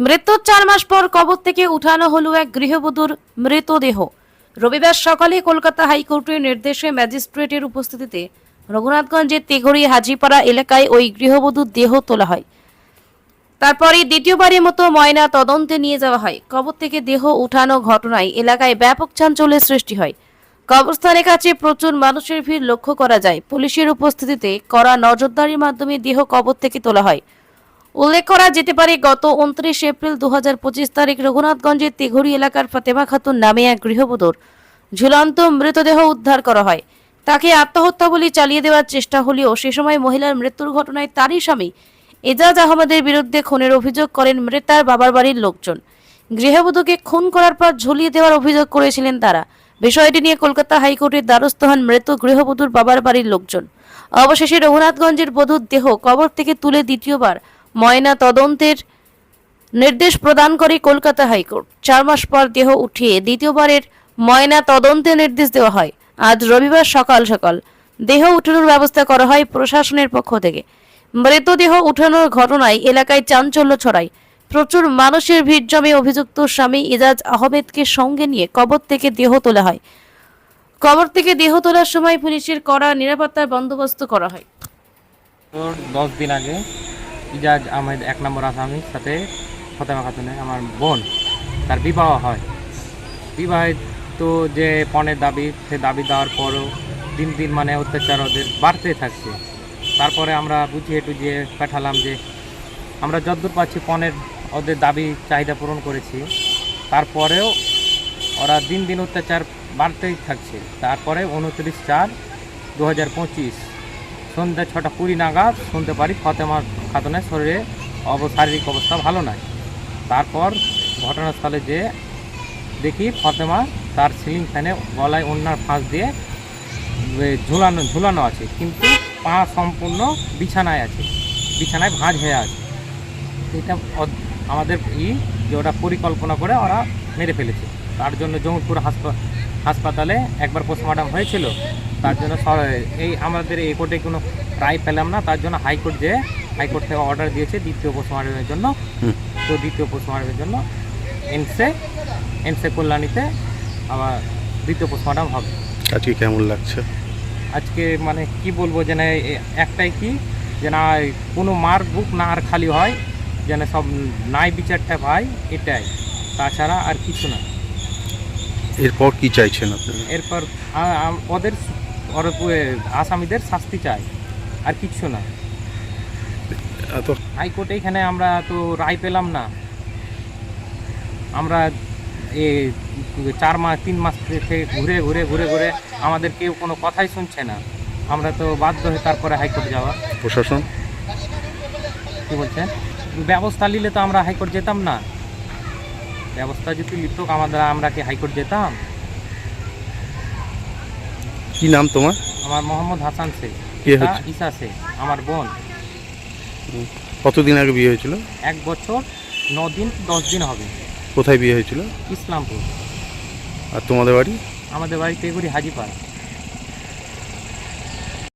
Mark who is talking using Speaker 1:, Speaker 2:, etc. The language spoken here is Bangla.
Speaker 1: মৃত্যুর চার মাস পর কবর থেকে উঠানো হলো এক গৃহবধূর মৃতদেহ। রবিবার সকালে কলকাতা হাইকোর্টের নির্দেশে ম্যাজিস্ট্রেটের উপস্থিতিতে রঘুনাথগঞ্জের তেঘড়ি হাজিপাড়া এলাকায় ওই গৃহবধূর দেহ তোলা হয়। তারপরে দ্বিতীয়বারের মতো ময়না তদন্তে নিয়ে যাওয়া হয়। কবর থেকে দেহ উঠানো ঘটনায় এলাকায় ব্যাপক চাঞ্চল্যের সৃষ্টি হয়। কবরস্থানের কাছে প্রচুর মানুষের ভিড় লক্ষ্য করা যায়। পুলিশের উপস্থিতিতে কড়া নজরদারির মাধ্যমে দেহ কবর থেকে তোলা হয়। উল্লেখ করা যেতে পারে, গত উনত্রিশ এপ্রিল দু হাজার পঁচিশ তারিখ রঘুনাথগঞ্জের তেঘড়ি এলাকার ফাতেমা খাতুন নামে এক গৃহবধূর ঝুলন্ত মৃতদেহ উদ্ধার করা হয়। তাকে আত্মহত্যা বলে চালিয়ে দেওয়ার চেষ্টা হলেও সে সময় মহিলার মৃত্যুর ঘটনায় তারই স্বামী এজাজ আহমদের বিরুদ্ধে খুনের অভিযোগ করেন মৃতার বাবার বাড়ির লোকজন। গৃহবধূকে খুন করার পর ঝুলিয়ে দেওয়ার অভিযোগ করেছিলেন তারা। বিষয়টি নিয়ে কলকাতা হাইকোর্টের দ্বারস্থ হন মৃত গৃহবধূর বাবার বাড়ির লোকজন। অবশেষে রঘুনাথগঞ্জের বধূর দেহ কবর থেকে তুলে দ্বিতীয়বার ময়না তদন্তের নির্দেশ প্রদান করে কলকাতা হাইকোর্ট। চার মাস পর দেহ উঠিয়ে দ্বিতীয়বারের ময়না তদন্তের নির্দেশ দেওয়া হয়। আজ রবিবার সকাল সকাল দেহ উঠানোর ব্যবস্থা করা হয় প্রশাসনের পক্ষ থেকে। মৃতদেহ উঠানোর ঘটনায় এলাকায় চাঞ্চল্য ছড়ায়। প্রচুর মানুষের ভিড় জমে অভিযুক্ত স্বামী ইজাজ আহমেদকে সঙ্গে নিয়ে কবর থেকে দেহ তোলা হয়। কবর থেকে দেহ তোলার সময় পুলিশের কড়া নিরাপত্তার বন্দোবস্ত করা হয়।
Speaker 2: দশ দিন আগে ইজাজ আহমেদ এক নম্বর আসামির সাথে ফতেমা খাতুনে আমার বোন, তার বিবাহ হয়। বিবাহিত যে পণের দাবি, সে দাবি দেওয়ার পরও দিন দিন মানে অত্যাচার ওদের বাড়তে থাকছে। তারপরে আমরা বুঝিয়ে টুঝিয়ে পাঠালাম যে আমরা যদ্দূর পাচ্ছি পণের ওদের দাবি, চাহিদা পূরণ করেছি। তারপরেও ওরা দিন দিন অত্যাচার বাড়তেই থাকছে। তারপরে উনত্রিশ চার দু হাজার পঁচিশ সন্ধ্যা ছটা কুড়ি নাগাদ শুনতে পারি ফতেমার খাতুনের শরীরে অব শারীরিক অবস্থা ভালো নয় তারপর ঘটনাস্থলে যে দেখি ফতেমা তার সিলিং ফ্যানে গলায় অন্যার ফাঁস দিয়ে ঝুলানো ঝুলানো আছে, কিন্তু পা সম্পূর্ণ বিছানায় আছে, বিছানায় ভাঁজ হয়ে আছে। এটা আমাদের ই যে ওরা পরিকল্পনা করে ওরা মেরে ফেলেছে। তার জন্য জঙ্গিপুর হাসপা হাসপাতালে একবার পোস্টমর্টম হয়েছিল তার জন্য এই আমাদের এই কোর্টে কোনো রায় পেলাম না তার জন্য হাইকোর্ট যে হাইকোর্ট থেকে অর্ডার দিয়েছে দ্বিতীয় পোস্টমর্টমের জন্য। তো দ্বিতীয় পোস্টমর্টমের জন্য এনসে এনসে কল্যাণীতে আবার দ্বিতীয় পোস্টমর্টম হবে।
Speaker 3: আজকে কেমন লাগছে?
Speaker 2: আজকে মানে কি বলব যেন এ- একটাই কি যে না কোনো মার বুক না আর খালি হয় যেন সব নাই বিচারটা ভাই এটাই। তাছাড়া আর কিছু না।
Speaker 3: এরপর কি চাইছেন
Speaker 2: এরপর আ- আম- ওদের ওর আসামিদের শাস্তি চাই আর কিচ্ছু না।
Speaker 3: এত
Speaker 2: হাইকোর্টে এখানে আমরা তো রায় পেলাম না। আমরা এ চার মাস তিন মাস থেকে ঘুরে ঘুরে ঘুরে ঘুরে আমাদের কেউ কোনো কথাই শুনছে না। আমরা তো বাধ্য হয়ে তারপরে হাইকোর্টে যাওয়া।
Speaker 3: প্রশাসন?
Speaker 2: কি বলছেন? ব্যবস্থা নিলে তো আমরা হাইকোর্ট যেতাম না। ব্যবস্থা যদি নিত আমাদের আমরা কি হাইকোর্ট যেতাম?
Speaker 3: কি নাম তোমার?
Speaker 2: আমার মোহাম্মদ হাসান শেখ।
Speaker 3: কে
Speaker 2: ঈশা-
Speaker 3: হচ্ছে?
Speaker 2: ঈশা শেখ আমার বোন।
Speaker 3: কতদিন আগে বিয়ে হয়েছিল?
Speaker 2: এক বছর ন দিন দশ দিন হবে।
Speaker 3: কোথায় বিয়ে হয়েছিল?
Speaker 2: ইসলামপুর।
Speaker 3: আর তোমাদের বাড়ি?
Speaker 2: আমাদের বাড়ি তেগুড়ি হাজিপাড়া।